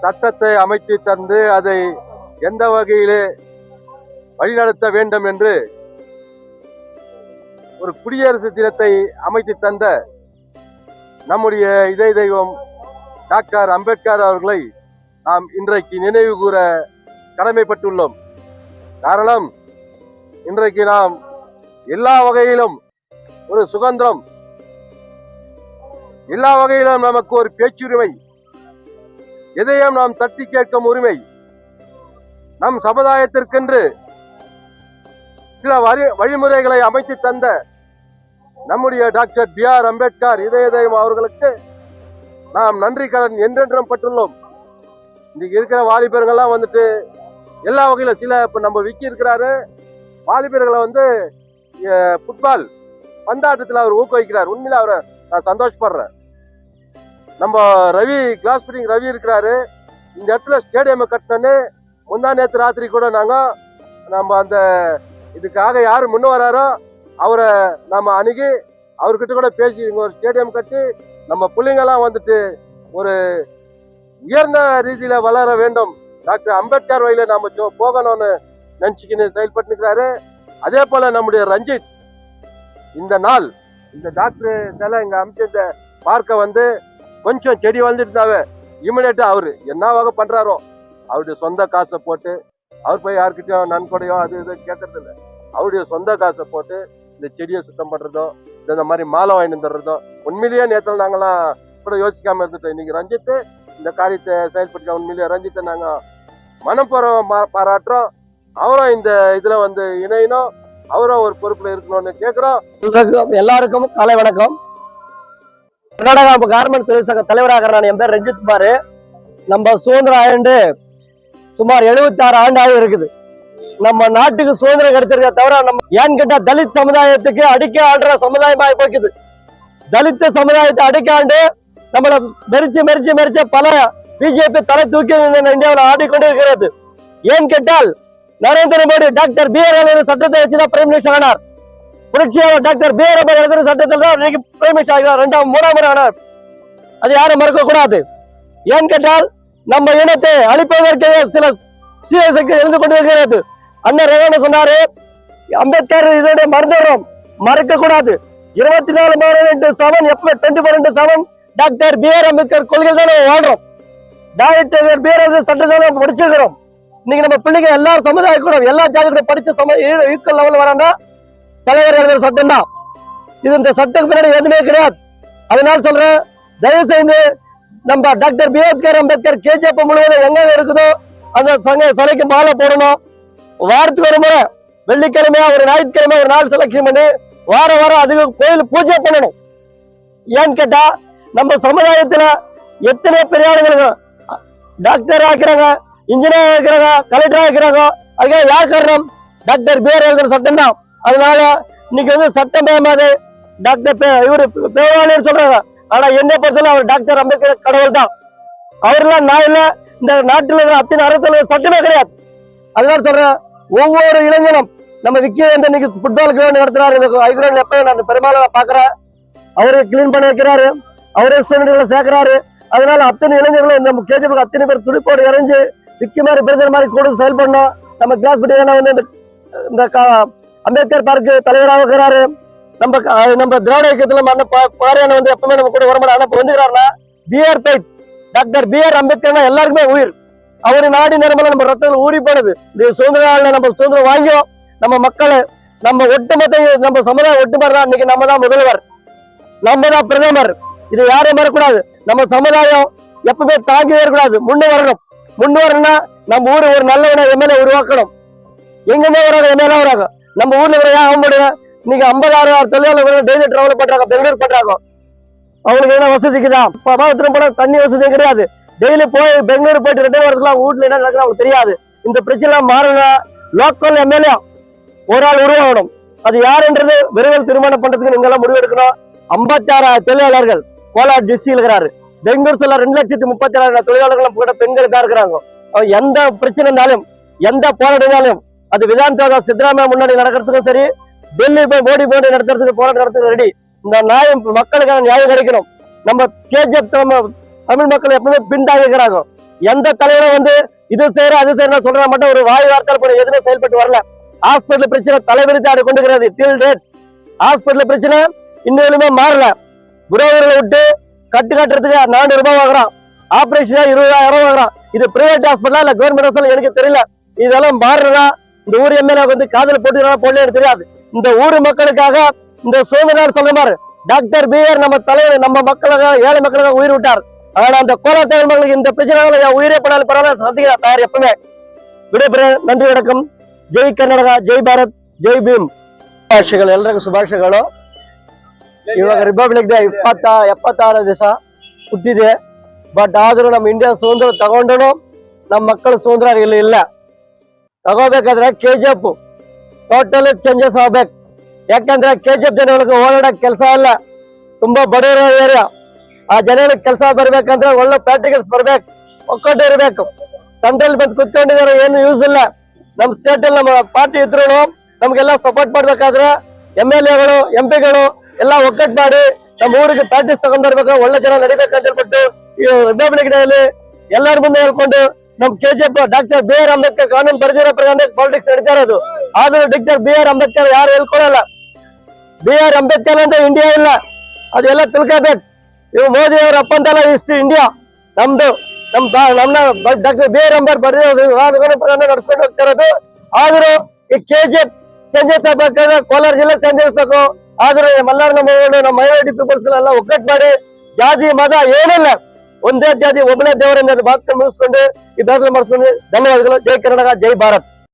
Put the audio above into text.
சட்டத்தை அமைத்து தந்து அதை எந்த வகையிலே வழிநடத்த வேண்டும் என்று ஒரு குடியரசு தினத்தை அமைத்து தந்த நம்முடைய இதய தெய்வம் டாக்டர் அம்பேத்கர் அவர்களை நாம் இன்றைக்கு நினைவு கூற கடமைப்பட்டுள்ளோம். காரணம் இன்றைக்கு நாம் எல்லா வகையிலும் ஒரு சுதந்திரம் எல்லா வகையிலும் நமக்கு ஒரு பேச்சுரிமை எதையும் நாம் தட்டி கேட்கும் உரிமை நம் சமுதாயத்திற்கென்று சில வழி வழிமுறைகளை அமைத்து தந்த நம்முடைய டாக்டர் பி ஆர் அம்பேத்கர் இதய அவர்களுக்கு நாம் நன்றி கடன் என்றென்றும் பட்டுள்ளோம் இன்னைக்கு இருக்கிற வாலிபர்கள்லாம் வந்துட்டு எல்லா வகையில் சில இப்போ நம்ம விக்கி இருக்கிறாரு. வாலிபர்களை வந்து ஃபுட்பால் பந்தாட்டத்தில் அவர் ஊக்குவிக்கிறார். உண்மையில அவரை நான் சந்தோஷப்படுறேன். நம்ம ரவி கிளாஸ் பிடிங் ரவி இருக்கிறாரு. இந்த இடத்துல ஸ்டேடியம் கட்டினோன்னு முந்தா நேற்று ராத்திரி கூட நாங்கள் நம்ம அந்த இதுக்காக யார் முன்ன வராரோ அவரை நம்ம அணுகி அவர்கிட்ட கூட பேசி இங்கே ஒரு ஸ்டேடியம் கட்டி நம்ம பிள்ளைங்கெல்லாம் வந்துட்டு ஒரு உயர்ந்த ரீதியில் வளர வேண்டும். டாக்டர் அம்பேத்கர் வழியில் நம்ம போகணும்னு நினச்சிக்கின்னு செயல்பட்டுருக்கிறாரு அதே போல் நம்முடைய ரஞ்சித் இந்த நாள் இந்த டாக்டர் இதெல்லாம் இங்கே அமைச்ச இந்த பார்க்க வந்து கொஞ்சம் செடி வளர்ந்துட்டாவே இமிடியேட்டாக அவர் என்ன வகை பண்ணுறாரோ அவருடைய சொந்த காசை போட்டு அவர் போய் யார்கிட்டயும் நன்கொடையோ அது இது கேட்கறது இல்லை அவருடைய சொந்த காசை போட்டு இந்த செடியை சுத்தம் பண்ணுறதோ இந்த மாதிரி மாலை வாங்கிட்டு தர்றதோ உண்மையிலேயே நேற்று நாங்களாம் கூட யோசிக்காமல் இருந்துட்டோம். இன்னைக்கு ரஞ்சித்து இந்த காரியத்தை செயல்படுத்த உண்மையிலேயே ரஞ்சித்தை நாங்கள் மனப்பூர்வம் பாராட்டுறோம். அவரும் இந்த இதில் வந்து இணையணும். அவரும் ஒரு பொறுப்பில் இருக்கணும்னு கேட்குறோம் எல்லாருக்கும் காலை வணக்கம். கர்நாடகா கார்மெண்ட் தொழிற்சங்க தலைவராக நான் என் பேர் ரஞ்சித் குமார். நம்ம சுதந்திரம் ஆண்டு சுமார் 76 ஆறு ஆண்டாக இருக்குது. நம்ம நாட்டுக்கு சுதந்திரம் கிடைச்சிருக்க தவிர நம்ம ஏன்னு கேட்டா தலித் சமுதாயத்துக்கு அடிக்க ஆடுற சமுதாயமாக போய்க்குது. தலித்த சமுதாயத்தை அடிக்க ஆண்டு நம்மள மெரிச்சு மெரிச்சு மெரிச்ச பல பிஜேபி தலை தூக்கி இந்தியாவில் ஆடிக்கொண்டு இருக்கிறது ஏன் கேட்டால் Narendra Modi doctor B R சட்டத்தை வச்சுதான் பிரைம் மினிஸ்டர் ஆனார். புரட்சியாளர் டாக்டர் பி ஆர் சட்டத்தில் தான் இன்னைக்கு பிரைம் ஆகிறார். ரெண்டாம் மூணாம் ஆனார். அது யாரும் மறக்க கூடாது ஏன் கேட்டால் நம்ம இனத்தை அழிப்பதற்கு சில சீரசக்தி இருந்து கொண்டிருக்கிறது. அண்ணன் ரேவன் சொன்னாரு அம்பேத்கர் இதோட மறந்துடுறோம் மறக்க கூடாது இருபத்தி நாலு மணி ரெண்டு செவன் எப்ப டுவெண்ட்டி ஃபோர் ரெண்டு seven? Doctor B R Ambedkar கொள்கை தான் வாழ்றோம். டாக்டர் பி ஆர் சட்டத்தை நம்ம படிச்சிருக்கிறோம். இன்னைக்கு நம்ம பிள்ளைங்க எல்லா சமுதாயம் கூட எல்லா ஜாதி கூட படிச்ச சம ஈக்குவல் லெவல் வராங்க. தலைவர் எழுதுற சட்டம் தான் இது இந்த சட்டத்துக்கு பின்னாடி எதுவுமே கிடையாது. அதனால சொல்றேன் தயவு செய்து நம்ம doctor B. R Ambedkar KGF முழுவதும் எங்க இருக்குதோ அந்த சங்க சிலைக்கு மாலை போடணும். வாரத்துக்கு ஒரு முறை வெள்ளிக்கிழமை ஒரு ஞாயிற்றுக்கிழமை ஒரு நாள் செலக்ஷன் பண்ணி வார வாரம் அதுக்கு கோயில் பூஜை பண்ணணும். ஏன்னு கேட்டா நம்ம சமுதாயத்துல எத்தனை பெரிய டாக்டர் ஆக்குறாங்க இன்ஜினியர் ஆக்குறாங்க கலெக்டர் ஆக்குறாங்க அதுக்காக யார் காரணம்? டாக்டர் பேர் எழுதுற சட்டம் தான் அதனால இன்னைக்கு வந்து சட்டம் பயமாது டாக்டர் பே- இவரு பேவாளர் சொல்றாங்க. ஆனா என்ன பொறுத்தவரை அவர் டாக்டர் அம்பேத்கர் கடவுள் தான். அவர்லாம் நான் இல்ல. இந்த நாட்டில் இருக்கிற அத்தனை அரசு சட்டமே கிடையாது. அதனால சொல்றேன் ஒவ்வொரு இளைஞனும் நம்ம விக்கிய இன்னைக்கு ஃபுட்பால் கிரௌண்ட் நடத்துறாரு. ஐக்ரௌண்ட் எப்ப நான் பெரும்பாலும் பாக்குறேன் அவரே கிளீன் பண்ணி வைக்கிறாரு. அவரே ஸ்டூடெண்ட்களை சேர்க்கிறாரு. அதனால அத்தனை இளைஞர்களும் நம்ம கேஜிபிக்கு அத்தனை பேர் துடிப்போடு இறைஞ்சு விக்கி மாதிரி பிரதர் மாதிரி கூட செயல்படணும். நம்ம கிளாஸ் பட்டியல வந்து இந்த- இந்த கா- அம்பேத்கர் பார்க்கு தலைவராக இருக்கிறாரு. நம்ம நம்ம திராவிட இயக்கத்துல பா- பாரியான வந்து எப்பவுமே நம்ம கூட வரமாட்டா ஆனா இப்ப வந்துக்கிறாருன்னா பிஆர் பைட் டாக்டர் பிஆர் அம்பேத்கர்னா எல்லாருக்குமே உயிர். அவர் நாடி நிறமெல்லாம் நம்ம ரத்தத்தில் ஊறி போனது. இந்த சுதந்திர நாள்ல நம்ம சுதந்திரம் வாங்கியோம் நம்ம மக்கள் நம்ம ஒட்டுமொத்த நம்ம சமுதாயம் தான் இன்னைக்கு நம்ம தான் முதல்வர். நம்ம தான் பிரதமர். இது யாரையும் வரக்கூடாது நம்ம சமுதாயம் எப்பவுமே தாங்கி வரக்கூடாது. முன்னு வரணும். முன்னு வரணும்னா நம்ம ஊர் ஒரு நல்ல எம்எல்ஏ உருவாக்கணும். எங்கேயுமே வராங்க எம்எல்ஏ வராங்க நம்ம ஊர்ல இருக்கிற ஏன் ஆக முடியும் இன்னைக்கு ஐம்பதாயிரம் ஆறு தொழிலாளர்கள் டெய்லி டிராவல் பண்றாங்க பெங்களூர் பண்றாங்க. அவங்களுக்கு என்ன வசதிக்குதா மாவட்டத்துல போல தண்ணி வசதியும் கிடையாது. டெய்லி போய் பெங்களூர் போயிட்டு ரெண்டு வருஷம் வீட்டுல என்ன நடக்குது அவங்களுக்கு தெரியாது. இந்த பிரச்சனை மாறணும் லோக்கல் எம்எல்ஏ ஒரு ஆள் உருவாகணும். அது யாருன்றது விரைவில் திருமணம் பண்றதுக்கு நீங்க எல்லாம் முடிவு எடுக்கணும். ஐம்பத்தாறாயிரம் தொழிலாளர்கள் கோலார் டிஸ்ட்ரிக்ட் இருக்கிறாரு. பெங்களூர் சொல்ல ரெண்டு லட்சத்தி முப்பத்தி ஆறாயிரம் தொழிலாளர்கள் கூட பெண்கள் தான் இருக்கிறாங்க. எந்த பிரச்சனை இருந்தாலும் எந்த போராடினாலும் அது விதான் சௌதா சித்தராமையா முன்னாடி நடக்கிறதுக்கும் சரி டெல்லி போய் மோடி மோடி நடத்துறதுக்கு போராட்டம் நடத்துறது ரெடி இந்த நியாயம் மக்களுக்கான நியாயம் கிடைக்கணும். நம்ம கேஜிஎஃப் தமிழ் மக்கள் எப்பவுமே பின்தாங்கி இருக்கிறாங்க எந்த தலைவரும் வந்து இது செய்யற அது செய்யற சொல்ற மட்டும் ஒரு வாய் வார்த்தை கூட எதுவுமே செயல்பட்டு வரல. ஹாஸ்பிட்டல் பிரச்சனை தலைவிரித்து கொண்டுகிறது டில் டேட் ஹாஸ்பிட்டல் பிரச்சனை இன்னுமே மாறல. புரோகர்களை விட்டு கட்டு கட்டுறதுக்கு நானூறு ரூபாய் வாங்குறான். ஆபரேஷனா இருபதாயிரம் வாங்குறான். இது பிரைவேட் ஹாஸ்பிட்டலா இல்ல கவர்மெண்ட் ஹாஸ்பிட்டல் எனக்கு தெரியல. இதெல்லாம் மாறுறதா? இந்த ஊர் எம்எல்ஏ வந்து காதல் போட்டு போடல எனக்கு தெரியாது இந்த ஊர் மக்களுக்காக இந்த சுதந்திரம் சொல்ற மாதிரி டாக்டர் பி ஆர் நம்ம தலைவர் நம்ம மக்களுக்காக ஏழை மக்களுக்காக உயிர் விட்டார் ஆனா அந்த கோலாத்தேவர் மக்களுக்கு இந்த பிரச்சனை என் உயிரே படாலும் பரவாயில்ல சந்திக்க தயார் எப்பவுமே விடைபெறேன் நன்றி வணக்கம் ಜೈ ಕರ್ನಾಟಕ ಜೈ ಭಾರತ್ ಜೈ ಭೀಮ್ ಶುಭಾಶಯಗಳು ಎಲ್ರಿಗೂ ಶುಭಾಶಯಗಳು ಇವಾಗ ರಿಪಬ್ಲಿಕ್ ಡೇ ಇಪ್ಪತ್ತ ಎಪ್ಪತ್ತಾರು ದಿವಸ ಹುಟ್ಟಿದೆ ಬಟ್ ಆದ್ರೂ ನಮ್ಮ ಇಂಡಿಯಾ ಸ್ವಾತಂತ್ರ್ಯ ತಗೊಂಡು ನಮ್ಮ ಮಕ್ಕಳು ಸ್ವಾತಂತ್ರ್ಯ ಇಲ್ಲಿ ಇಲ್ಲ ತಗೋಬೇಕಾದ್ರೆ K G F total changes ಆಗ್ಬೇಕು. ಯಾಕಂದ್ರೆ ಕೆ ಜಿ ಎಫ್ ಜನಗಳಿಗೆ ಓಡಾಡಕ್ ಕೆಲಸ ಇಲ್ಲ. ತುಂಬಾ ಬಡವರ ಏರಿಯಾ. ಆ ಜನಗಳಿಗೆ ಕೆಲಸ ಬರ್ಬೇಕಂದ್ರೆ ಒಳ್ಳೆ ಪ್ರಾಕ್ಟಿಕಲ್ಸ್ ಬರ್ಬೇಕು. ಒಕ್ಕಟ್ಟು ಇರ್ಬೇಕು. ಸೆಂಟ್ರಲ್ ಬಂದು ಕುತ್ಕೊಂಡಿದ್ದಾರೆ ಏನು ಯೂಸ್ ಇಲ್ಲ. ನಮ್ಮ ಸ್ಟೇಟ್ ಅಲ್ಲಿ ನಮ್ಮ ಪಾರ್ಟಿ ಇದ್ರು ನಮ್ಗೆಲ್ಲ ಸಪೋರ್ಟ್ ಮಾಡ್ಬೇಕಾದ್ರೆ ಎಂ ಎಲ್ ಎಗಳು ಎಂ ಪಿಗಳು ಎಲ್ಲ ಒಕ್ಕಟ್ಟು ಮಾಡಿ ನಮ್ಮ ಊರಿಗೆ ಪ್ರಾಕ್ಟೀಸ್ ತಗೊಂಡ್ ಬರ್ಬೇಕು ಒಳ್ಳೆ ಜನ ನಡಿಬೇಕಂತ ಹೇಳ್ಬಿಟ್ಟು ಈ ರಿಪಬ್ಲಿಕ್ ಡೇ ಅಲ್ಲಿ ಎಲ್ಲರ ಮುಂದೆ ಹೇಳ್ಕೊಂಡು ನಮ್ K G F doctor B R Ambedkar ಕಾನೂನು ಬರೆದಿರೋ ಪ್ರಕಾರ ಪಾಲಿಟಿಕ್ಸ್ ನಡೀತಾ ಇರೋದು. ಆದ್ರೂ ಡಾಕ್ಟರ್ ಬಿ ಆರ್ ಅಂಬೇಡ್ಕರ್ ಯಾರು ಹೇಳ್ಕೊಡಲ್ಲ ಬಿ ಆರ್ ಅಂಬೇಡ್ಕರ್ ಅಂತ ಇಂಡಿಯಾ ಇಲ್ಲ. ಅದೆಲ್ಲ ತಿಳ್ಕೋಬೇಕು. ಇವು ಮೋದಿ ಅವ್ರ ಅಪ್ಪಂತಲ್ಲ ಇಷ್ಟು ಇಂಡಿಯಾ. ನಮ್ದು, ನಮ್ ನಮ್ನ ಡಾಕ್ಟರ್ ಬಿ ಆರ್ ಅಂಬೇಡ್ ಬರೆದಿರೋದು ಪ್ರಕಾರ ನಡ್ಸ್ಕೊಂಡು ಹೋಗ್ತಾ ಇರೋದು. ಆದ್ರೂ ಈ ಕೆ ಜಿ ಎಫ್ ಚೇಂಜಸ್ ಆಗ್ಬೇಕಾದ್ರೆ ಕೋಲಾರ ಜಿಲ್ಲೆ ಸಂಜಯಿಸ್ಬೇಕು ಆದ್ರೆ ಮಲ್ನಾಡ್ ನಮ್ಮ ನಮ್ಮ ಮೈನಾರಿಟಿ ಪೀಪಲ್ಸ್ ಎಲ್ಲ ಒಗ್ಗಟ್ಟು ಮಾಡಿ. ಜಾತಿ, ಮತ ಏನಿಲ್ಲ. ಒಂದೇ ಜಾತಿ ಒಬ್ಬನೇ ದೇವರ ಭಕ್ತ ಮುಗಿಸ್ಕೊಂಡು ಈ ದಾಖಲೆ ಮಾಡಿಸ್ಕೊಂಡು ಧನ್ಯವಾದಗಳು. ಜೈ ಕರ್ನಾಟಕ ಜೈ ಭಾರತ್.